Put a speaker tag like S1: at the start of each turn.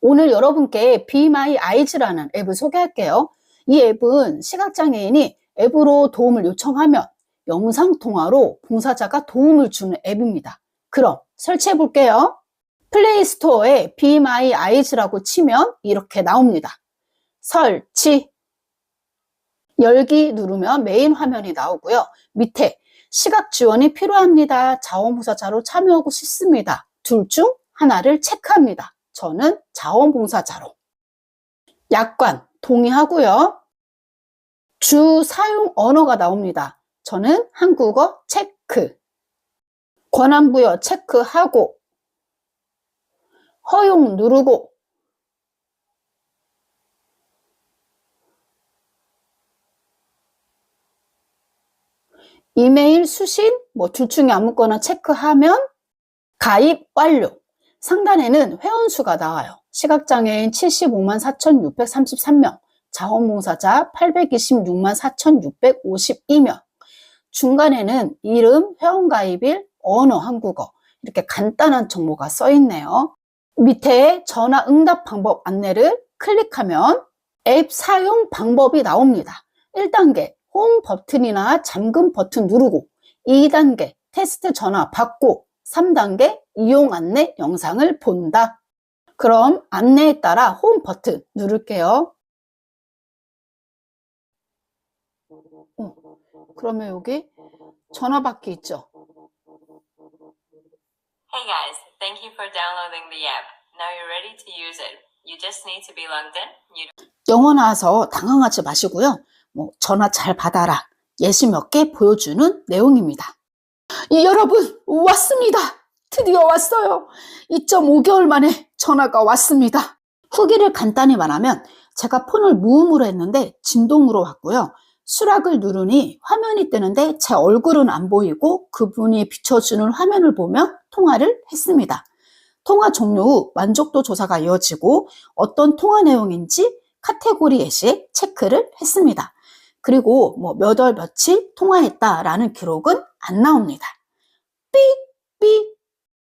S1: 오늘 여러분께 Be My Eyes라는 앱을 소개할게요. 이 앱은 시각장애인이 앱으로 도움을 요청하면 영상통화로 봉사자가 도움을 주는 앱입니다. 그럼 설치해 볼게요. 플레이 스토어에 Be My Eyes라고 치면 이렇게 나옵니다. 설치. 열기 누르면 메인 화면이 나오고요. 밑에 시각 지원이 필요합니다. 자원봉사자로 참여하고 싶습니다. 둘 중 하나를 체크합니다. 저는 자원봉사자로. 약관 동의하고요. 주 사용 언어가 나옵니다. 저는 한국어 체크. 권한부여 체크하고 허용 누르고 이메일 수신 뭐 둘 중에 아무거나 체크하면 가입 완료. 상단에는 회원수가 나와요. 시각장애인 75만 4,633명, 자원봉사자 826만 4,652명. 중간에는 이름, 회원가입일, 언어, 한국어 이렇게 간단한 정보가 써 있네요. 밑에 전화 응답 방법 안내를 클릭하면 앱 사용 방법이 나옵니다. 1단계 홈 버튼이나 잠금 버튼 누르고 2단계 테스트 전화 받고 3단계 이용 안내 영상을 본다. 그럼 안내에 따라 홈 버튼 누를게요. 어, 그러면 여기 전화 받기 있죠?
S2: Hey guys, thank you for downloading the app. Now you're ready to use it. You just need to be logged in. You
S1: 영어 나와서 당황하지 마시고요. 뭐 전화 잘 받아라. 예시 몇 개 보여주는 내용입니다. 이, 여러분 왔습니다. 드디어 왔어요. 2.5개월 만에 전화가 왔습니다. 후기를 간단히 말하면 제가 폰을 무음으로 했는데 진동으로 왔고요. 수락을 누르니 화면이 뜨는데 제 얼굴은 안 보이고 그분이 비춰주는 화면을 보며 통화를 했습니다. 통화 종료 후 만족도 조사가 이어지고 어떤 통화 내용인지 카테고리 예시에 체크를 했습니다. 그리고 뭐 몇 월 며칠 통화했다라는 기록은 안 나옵니다. 삐, 삐,